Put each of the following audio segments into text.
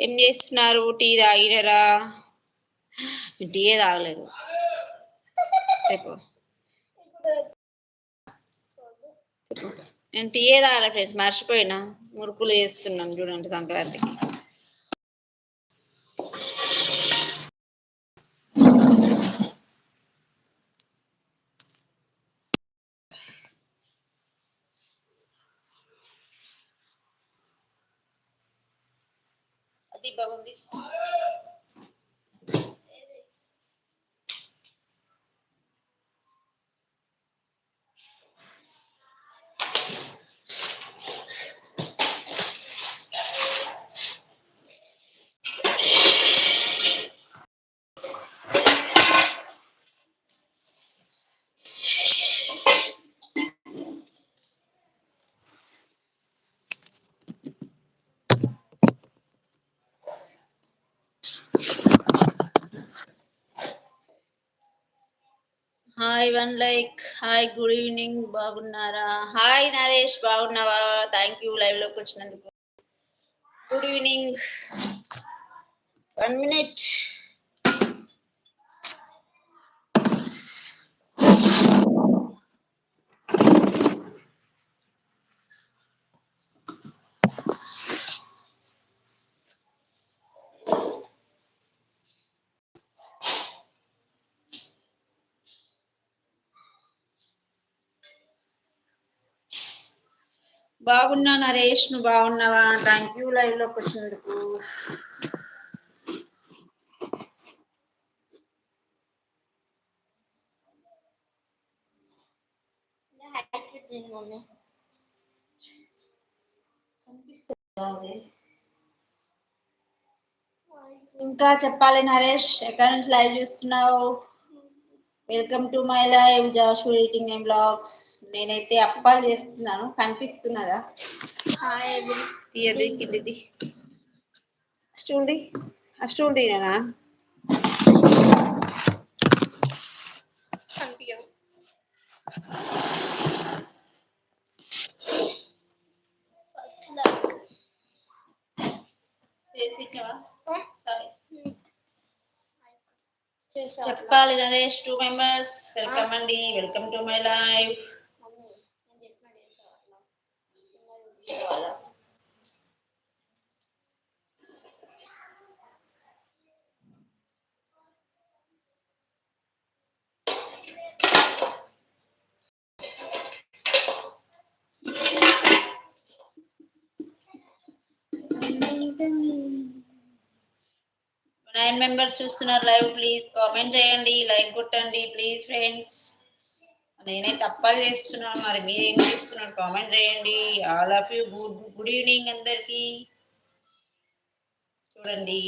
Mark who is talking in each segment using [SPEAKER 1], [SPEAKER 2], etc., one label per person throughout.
[SPEAKER 1] ఏం చేస్తున్నారు? Tea తాగినరా? Tea తాగలేదు. చెప్పు. నేను టీయే తాగలే ఫ్రెండ్స్ మర్చిపోయినా. మురుకులు వేస్తున్నాను చూడండి సంక్రాంతికి. అది hi one like hi good evening బాగున్నారా? హాయ్ నరేష్ బాగున్నావా? థ్యాంక్ యూ లైవ్లోకి వచ్చినందుకు. గుడ్ ఈవినింగ్ వన్ మినిట్ బాగున్నా నరేష్ నువ్వు బాగున్నావా? థ్యాంక్ యూ లైవ్లోకి వచ్చినందుకు. ఇంకా చెప్పాలి నరేష్ ఎక్కడి నుంచి లైవ్ చూస్తున్నావు? Welcome to my live జాషు eating and blogs నేనైతే అప్పాలు చేస్తున్నాను. కనిపిస్తున్నదా? తీయది కిందిది. స్టూల్ది ఆ? స్టూల్ తీయనా కనిపించదు చెప్పాలి నరేష్ టూ మెంబర్స్ వెల్కమ్ అండి. Welcome to my live nine members చూస్తున్నారు లైవ్ ప్లీజ్ కామెంట్ చేయండి లైక్ కొట్టండి ప్లీజ్ ఫ్రెండ్స్ నేనే తప్పలు చేస్తున్నాను మరి మీరు ఏం చేస్తున్నారు? కామెంట్ చేయండి. All of you good good evening అందరికీ. చూడండి.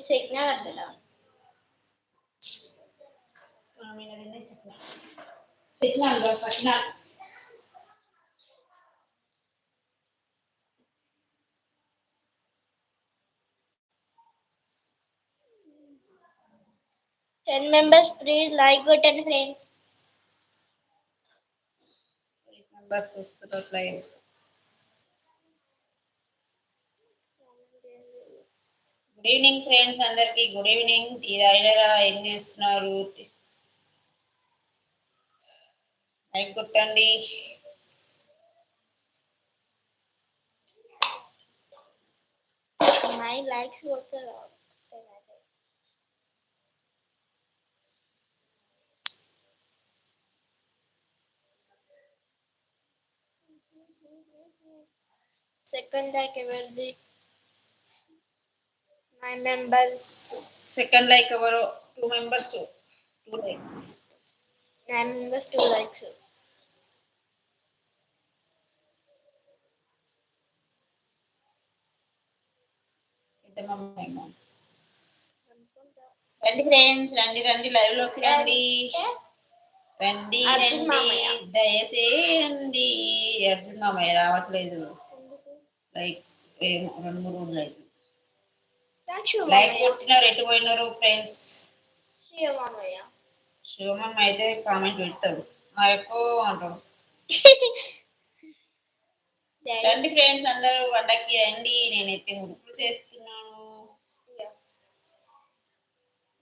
[SPEAKER 2] సిగ్నల్ అంటారా
[SPEAKER 1] signal signal
[SPEAKER 2] ten members please like కొట్టండి ఫ్రెండ్స్
[SPEAKER 1] మెంబర్స్ చూస్తున్నారు లైవ్ గుడ్ ఈవినింగ్ ఫ్రెండ్స్ అందరికి గుడ్ ఈవినింగ్ టీ ఏం చేస్తున్నారు? లైక్ కొట్టండి.
[SPEAKER 2] మై లైక్స్ సెకండ్ లైక్ ఎవరిది నైన్ మెంబర్స్
[SPEAKER 1] సెకండ్ లైక్ ఎవరు? Two members
[SPEAKER 2] two members two likes
[SPEAKER 1] రండి ఫ్రెండ్స్ రండి రండి లైవ్లోకి రండి. రండి. రండి. దయచేయండి. అర్జున్ మామయ్య రావట్లేదు. లైక్ రెండు మూడు రోజులు
[SPEAKER 2] your
[SPEAKER 1] లైక్. కొట్టినారు ఎటు పోయినారు ఫ్రెండ్స్. శివమమ్మ అయితే కామెంట్ పెడతాడు మా ఎక్కువ అంటాడు. రండి ఫ్రెండ్స్ అందరూ వండకి రండి. నేనైతే మురుకులు చేస్తున్నాను.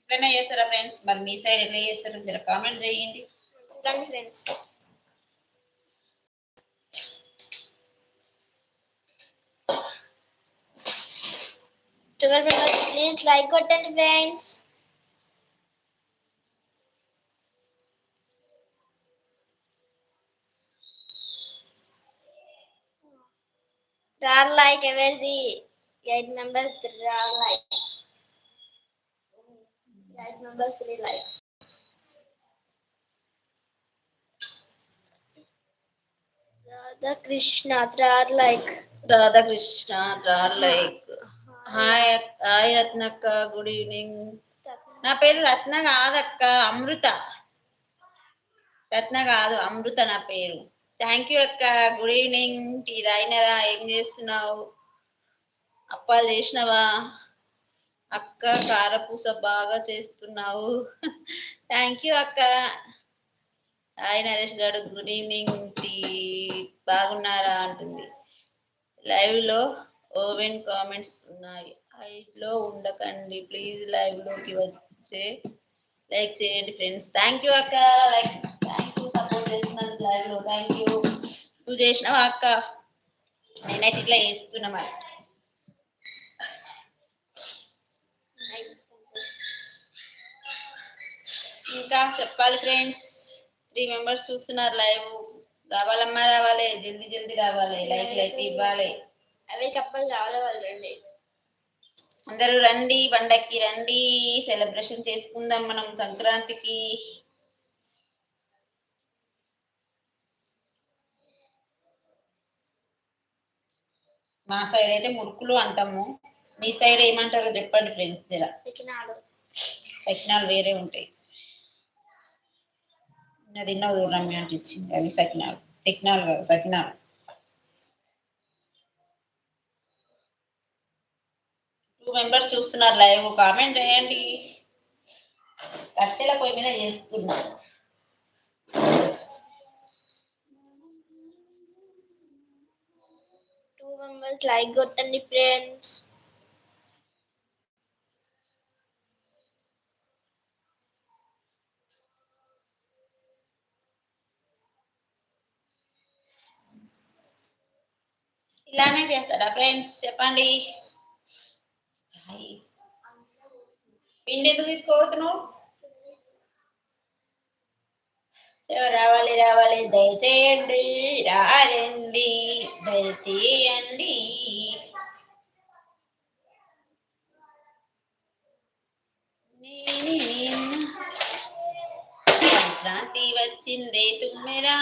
[SPEAKER 1] ఇట్లనే చేస్తారా ఫ్రెండ్స్ మరి మీ సైడ్ ఎట్లా చేస్తారు? జర కామెంట్ చేయండి.
[SPEAKER 2] 12 members please like button friends. There like where the eight members there like. Guide members three likes Radha Krishna, there like. Radha
[SPEAKER 1] Krishna, there like. Hi hi రత్నక్క good evening నా పేరు రత్న కాదక్క అమృత. రత్న కాదు అమృత నా పేరు. థ్యాంక్ యూ అక్క good evening tea తాగినరా? ఏం చేస్తున్నావు? అప్పాలు చేసినావా? అక్క కారపూస బాగా చేస్తున్నావు. థ్యాంక్ యూ అక్క. Hi Naresh garu good evening tea బాగున్నారా? అంటుంది. లైవ్లో ఓవెన్ కామెంట్స్ ఉన్నాయి. హైట్ ఉండకండి. ప్లీజ్ లైవ్లోకి వచ్చే లైక్ చేయండి ఫ్రెండ్స్. థ్యాంక్ యూ అక్క. Like thank you. సపోర్ట్ చేస్తున్నందుకు లైవ్లో థ్యాంక్ యూ. నువ్వు చేసినావా అక్క? నేనైతే ఇట్లా చేస్తున్నా మరి. ఇంకా చెప్పాలి ఫ్రెండ్స్. త్రీ మెంబర్స్ చూస్తున్నారు లైవ్. రావాలమ్మా రావాలి. జల్దీ జల్దీ రావాలి. లైక్ అయితే ఇవ్వాలి.
[SPEAKER 2] అవే కప్పలు చాలా వాళ్ళు రండి
[SPEAKER 1] అందరూ రండి పండక్కి రండి సెలబ్రేషన్ చేసుకుందాం మనం సంక్రాంతికి. మా సైడ్ అయితే మురుకులు అంటాము. మీ సైడ్ ఏమంటారో చెప్పండి ఫ్రెండ్స్
[SPEAKER 2] సికినాడు
[SPEAKER 1] సకినాలు. వేరే ఉంటాయి. నిన్న తిన్నావు రమ్య అంటే ఇచ్చింది అవి సకినాలు. సకినాలు కాదు సకినాలు. టూ మెంబర్స్ చూస్తున్నారు లైవ్ కామెంట్ చేయండి కట్టెల పొయ్యి మీద చేసుకున్నారు
[SPEAKER 2] టూ మెంబర్స్ లైక్ కొట్టండి ఫ్రెండ్స్
[SPEAKER 1] ఇలానే చేస్తారా ఫ్రెండ్స్ చెప్పండి. హాయ్. పిండి ఎందుకు తీసుకోవద్దును రావాలి రావాలి దయచేయండి రారండి దయచేయండి. నేను సంక్రాంతి వచ్చింది తుమ్మెరా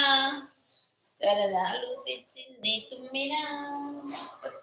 [SPEAKER 1] సరదాలు తెచ్చింది తుమ్మిరా.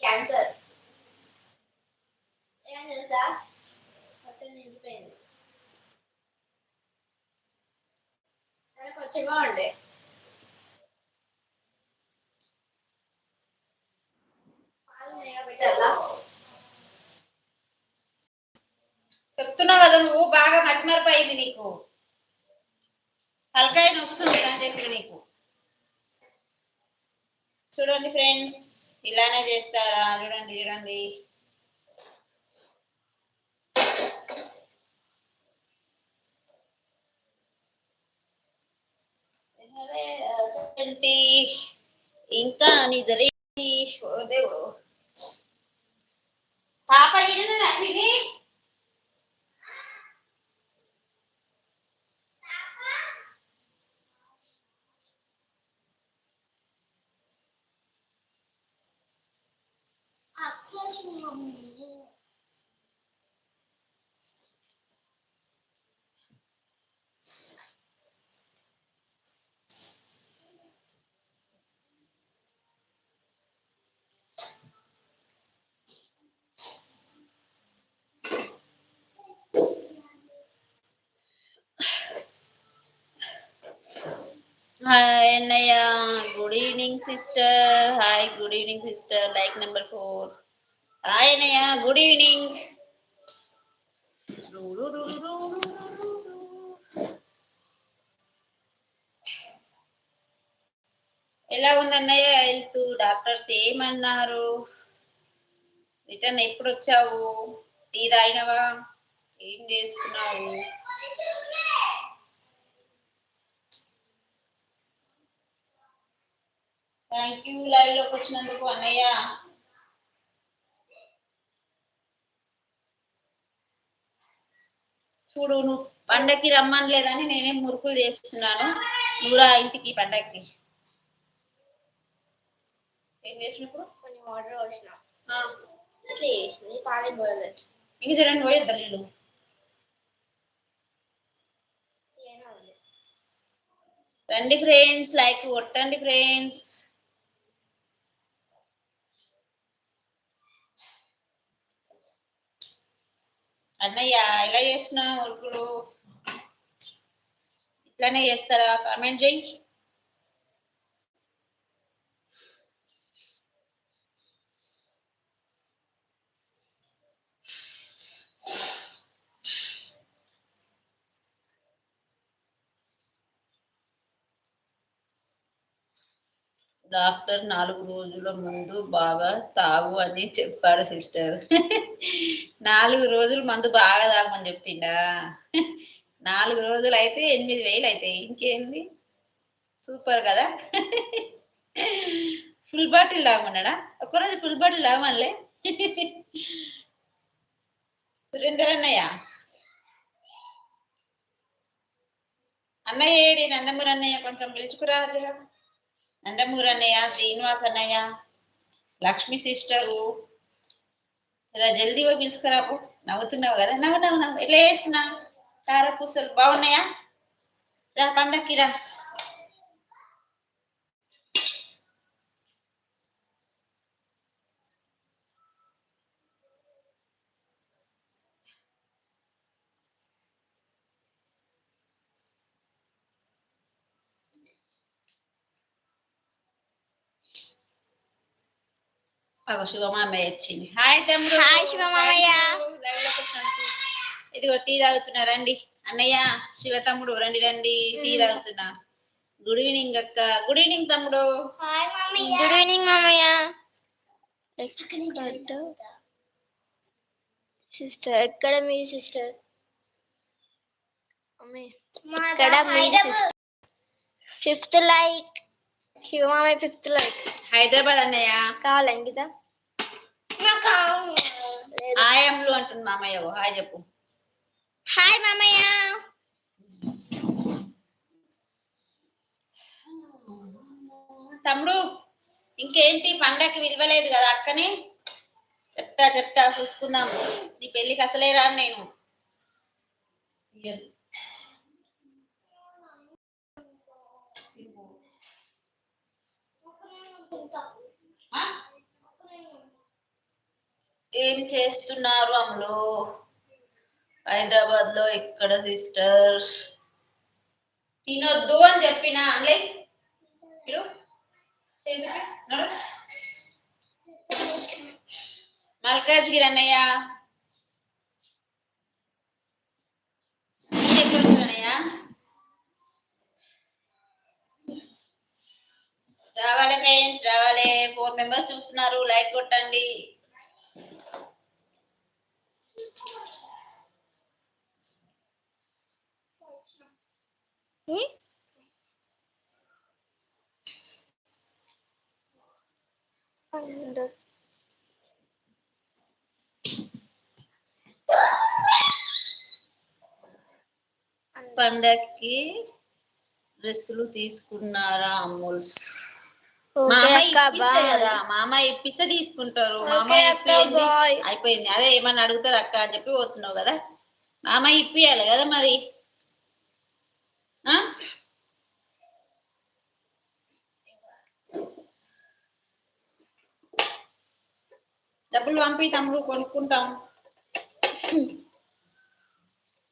[SPEAKER 2] క్యాన్సర్ ఏం తెలుసా మొత్తం నిండిపోయింది నాకు కొద్దిగా ఉండే పాలు మేగా
[SPEAKER 1] ఇది నీకు. తలకాయ నొస్తుంది అని చెప్పి నీకు. చూడండి ఫ్రెండ్స్ ఇలానే చేస్తారా? చూడండి చూడండి. ఇంకా నిద్ర పాప ఇది Hi, Naya. Good evening, sister. Hi, good evening, sister. Like number four. Hi good evening ఎలా ఉంది అన్నయ్య హెల్త్? డాక్టర్స్ ఏమన్నారు? రిటర్న్ ఎప్పుడు వచ్చావు టీ తాగినవా? ఏం చేస్తున్నావు? థ్యాంక్ యూ లైవ్లోకి వచ్చినందుకు అన్నయ్య. చూడు నువ్వు పండక్కి రమ్మనలేదని నేనే మురుకులు చేస్తున్నాను. నువ్వురా ఇంటికి పండక్కి. ఏం చేసినప్పుడు?
[SPEAKER 2] కొంచెం వాటర్ వచ్చిన
[SPEAKER 1] ఆ,
[SPEAKER 2] ఇట్లా చేసింది పాలే పోయలేదు
[SPEAKER 1] ఇంక చూడండి పోయేద్దరు వీళ్ళు రండి ఫ్రెండ్స్ లైక్ కొట్టండి ఫ్రెండ్స్. అన్నయ్య ఎలా చేస్తున్నావు? వర్కులు ఇట్లానే చేస్తారా? కామెంట్ చేయి. డాక్టర్ నాలుగు రోజుల ముందు బాగా తాగు అని చెప్పాడు సిస్టర్. నాలుగు రోజులు మందు బాగా తాగమని చెప్పిండా? నాలుగు రోజులు అయితే ఎనిమిది వేలు అవుతాయి. ఇంకేంది? సూపర్ కదా? ఫుల్ బాటిల్ తాగమన్నాడా? ఒక్కరోజు ఫుల్ బాటిల్ తాగమనిలే. సురేందర్ అన్నయ్య? అన్నయ్య ఏడి? నందమూరి అన్నయ్య కొంచెం పిలుచుకురా జరా. నందమూరి అన్నయ్య శ్రీనివాస్ అన్నయ్య లక్ష్మి సిస్టరు. ఇలా జల్దీగా పిలుచుకురాపు నవ్వుతున్నావు కదా. నవ్వు నవ్వు నవ్వు. ఎట్లా చేస్తున్నా కారపూసలు బాగున్నాయా? రా పండక్కి రా. అగో శివమామయ్య వచ్చింది. హాయ్ తమ్ముడు.
[SPEAKER 2] హాయ్ శివమామయ్య.
[SPEAKER 1] లోకి వచ్చినందుకు. ఇదిగో టీ తాగుతున్నా రండి. అన్నయ్య శివ తమ్ముడు రండి రండి. టీ
[SPEAKER 2] మ్మ్.
[SPEAKER 1] తాగుతున్నా. గుడ్ ఈవినింగ్ అక్క. గుడ్ ఈవినింగ్ తమ్ముడు.
[SPEAKER 2] గుడ్ ఈవినింగ్ ఎక్కడ? సిస్టర్ ఎక్కడ మీ సిస్టర్ ఎక్కడ మీ సిస్టర్ ఫిఫ్త్ లైక్ శివమామయ్య ఫిఫ్త్ లైక్
[SPEAKER 1] హైదరాబాద్ అన్నయ్య.
[SPEAKER 2] కావాలా ఇంకిత
[SPEAKER 1] ఆయమ్లు అంటుంది మామయ్య. హాయ్ చెప్పు.
[SPEAKER 2] హాయ్ మామయ్య.
[SPEAKER 1] తమ్ముడు ఇంకేంటి? పండగకి విలువలేదు కదా అక్కని? చెప్తా చెప్తా చూసుకుందాం. నీ పెళ్ళికి అసలే రాను నేను. ఆ? ఏం చేస్తున్నారు అమ్ములు? హైదరాబాద్లో ఎక్కడ సిస్టర్? తినొద్దు అని చెప్పిన అన్లే మల్కాజ్ గిరన్నయ్య రావాలి ఫ్రెండ్స్ రావాలి ఫోర్ మెంబర్స్ చూస్తున్నారు. లైక్ కొట్టండి. పండక్కి డ్రెస్సులు తీసుకున్నారా అమూల్స్ మా
[SPEAKER 2] ఓకే
[SPEAKER 1] అమ్మ
[SPEAKER 2] అక్క
[SPEAKER 1] ఇప్పిస్తే తీసుకుంటారు మా అమ్మ
[SPEAKER 2] ఓకే అక్క,
[SPEAKER 1] ఇప్పియంది
[SPEAKER 2] bye.
[SPEAKER 1] అయిపోయింది. అదే ఏమన్నా అడుగుతుంది అక్క అని చెప్పి పోతున్నావు కదా. మా అమ్మ ఇప్పియాలి కదా మరి? డబ్బులు పంపి తమ్ముడు కొనుక్కుంటాం.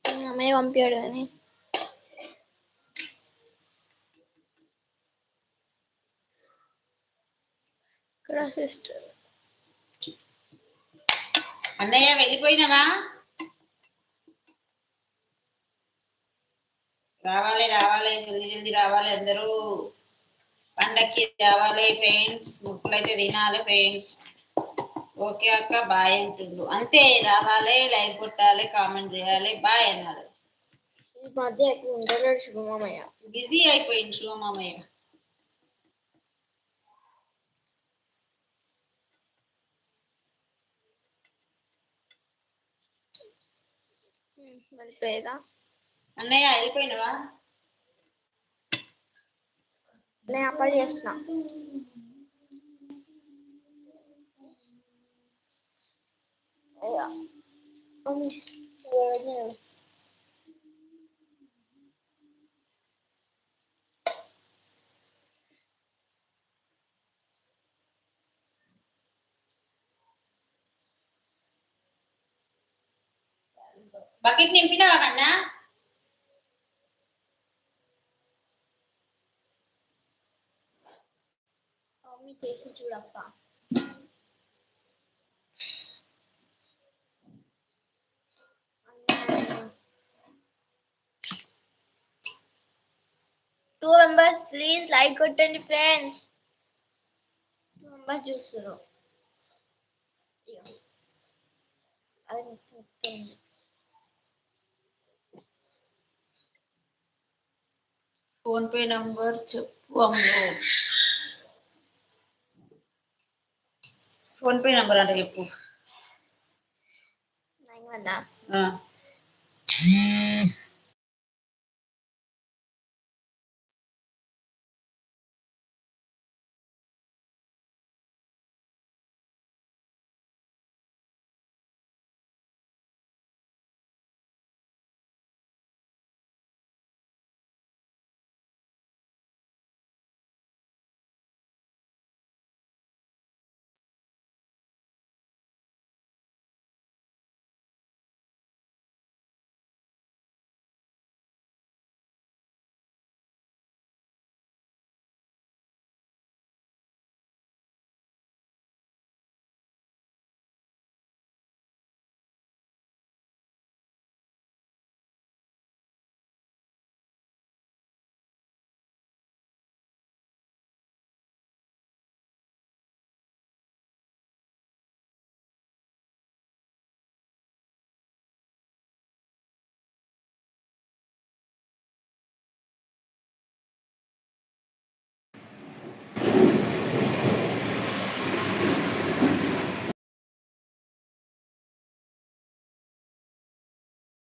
[SPEAKER 2] అన్నయ్య పంపాడు సిస్టర్.
[SPEAKER 1] అన్నయ్య వెళ్ళిపోయినావా? రావాలి రావాలి జల్ది జల్ది రావాలి అందరూ. పండక్కి రావాలి ఫ్రెండ్స్. ముక్కలు అయితే తినాలి ఫ్రెండ్స్. ఓకే అక్క బాయ్ అంటుండు అంతే రావాలి లైక్ కొట్టాలి కామెంట్ చేయాలి బాయ్ అన్నారు.
[SPEAKER 2] ఈ మధ్య ఉండలేడు శుభమామయ్య.
[SPEAKER 1] బిజీ అయిపోయింది శివమామయ్య
[SPEAKER 2] వెళ్ళిపోయేదా
[SPEAKER 1] అన్నయ్య వెళ్ళిపోయినావా
[SPEAKER 2] నేను అప్పటి చేస్తున్నా అయ్యా ఉమ్, ఏదో.
[SPEAKER 1] బకెట్ నింపినావా కన్నా
[SPEAKER 2] మమ్మీ చేసి చూడప్ప టూ మెంబర్స్ ప్లీజ్ లైక్ కొట్టండి ఫ్రెండ్స్ టూ మెంబర్స్ చూస్తున్నారు ఇగో. అది మొత్తం.
[SPEAKER 1] ఫోన్ పే నంబర్ చెప్పు అమ్మో ఫోన్ పే నంబర్ అంటే చెప్పు.